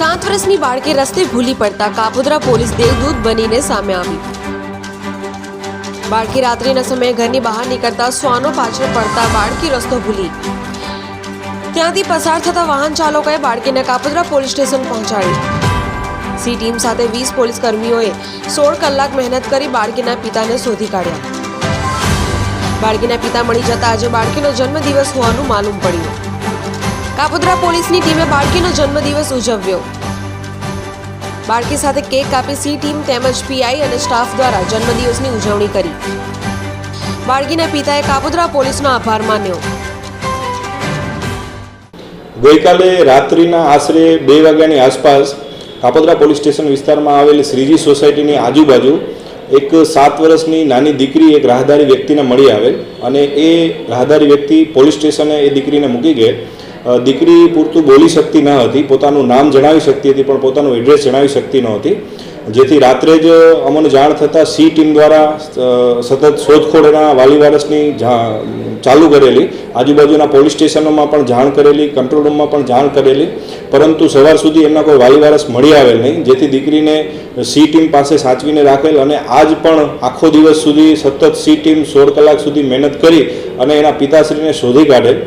વર્ષની બાળકી રસ્તે ભૂલી પડતા કાપોદ્રા પોલીસ દેવદૂત બનીને સામે આવી. બાળકી રાત્રિના સમયે ઘરની બહાર નીકળતા શ્વાનો પાછળ પડતા બાળકી રસ્તો ભૂલી. ત્યાંથી પસાર થતા વાહન ચાલકોએ બાળકીને કાપોદ્રા પોલીસ સ્ટેશન પહોંચાડી. સી ટીમ સાથે વીસ પોલીસ કર્મીઓએ સોળ કલાક મહેનત કરી બાળકીના પિતાને શોધી કાઢ્યા. બાળકીના પિતા મળી જતા આજે બાળકીનો જન્મદિવસ હોવાનું માલુમ પડ્યું. કાપોદ્રા પોલીસની ટીમે બાળકીનો જન્મદિવસ ઉજવ્યો. બાળકી સાથે કેક કાપી સી ટીમ તેમજ પીઆઈ અને સ્ટાફ દ્વારા જન્મદિવસની ઉજવણી કરી. બાળકીના પિતાએ કાપોદ્રા પોલીસનો આભાર માન્યો. ગઈકાલે રાત્રિના આશરે બે વાગ્યાની આસપાસ કાપોદ્રા પોલીસ સ્ટેશન વિસ્તારમાં આવેલી શ્રીજી સોસાયટીની આજુબાજુ એક સાત વર્ષની નાની દીકરી એક રાહદારી વ્યક્તિને મળી આવેલ અને એ રાહદારી વ્યક્તિ પોલીસ સ્ટેશને એ દીકરીને મૂકી ગઈ દીકરી પૂરતું બોલી શકતી ન હતી, પોતાનું નામ જણાવી શકતી હતી, પણ પોતાનું એડ્રેસ જણાવી શકતી નહોતી જેથી રાત્રે જ અમને જાણ થતાં સી ટીમ દ્વારા સતત શોધખોળ એના વાલી વારસની ચાલુ કરેલી. આજુબાજુના પોલીસ સ્ટેશનોમાં પણ જાણ કરેલી કંટ્રોલ રૂમમાં પણ જાણ કરેલી. પરંતુ સવાર સુધી એમના કોઈ વાલી વારસ મળી આવેલ નહીં, જેથી દીકરીને સી ટીમ પાસે સાચવીને રાખેલ અને આજ પણ આખો દિવસ સુધી સતત સી ટીમ સોળ કલાક સુધી મહેનત કરી અને એના પિતાશ્રીને શોધી કાઢેલ.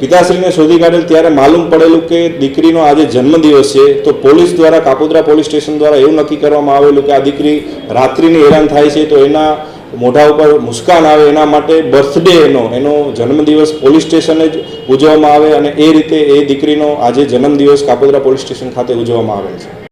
પિતાશ્રીને શોધી કાઢેલ ત્યારે માલુમ પડેલું કે દીકરીનો આજે જન્મદિવસ છે, તો પોલીસ દ્વારા, કાપોદ્રા પોલીસ સ્ટેશન દ્વારા એવું નક્કી કરવામાં આવેલું કે આ દીકરી રાત્રિની હેરાન થાય છે, તો એના મોઢા ઉપર મુસ્કાન આવે, એના માટે બર્થડે એનો એનો જન્મદિવસ પોલીસ સ્ટેશને જ ઉજવવામાં આવે અને એ રીતે એ દીકરીનો આજે જન્મદિવસ કાપોદ્રા પોલીસ સ્ટેશન ખાતે ઉજવવામાં આવેલ છે.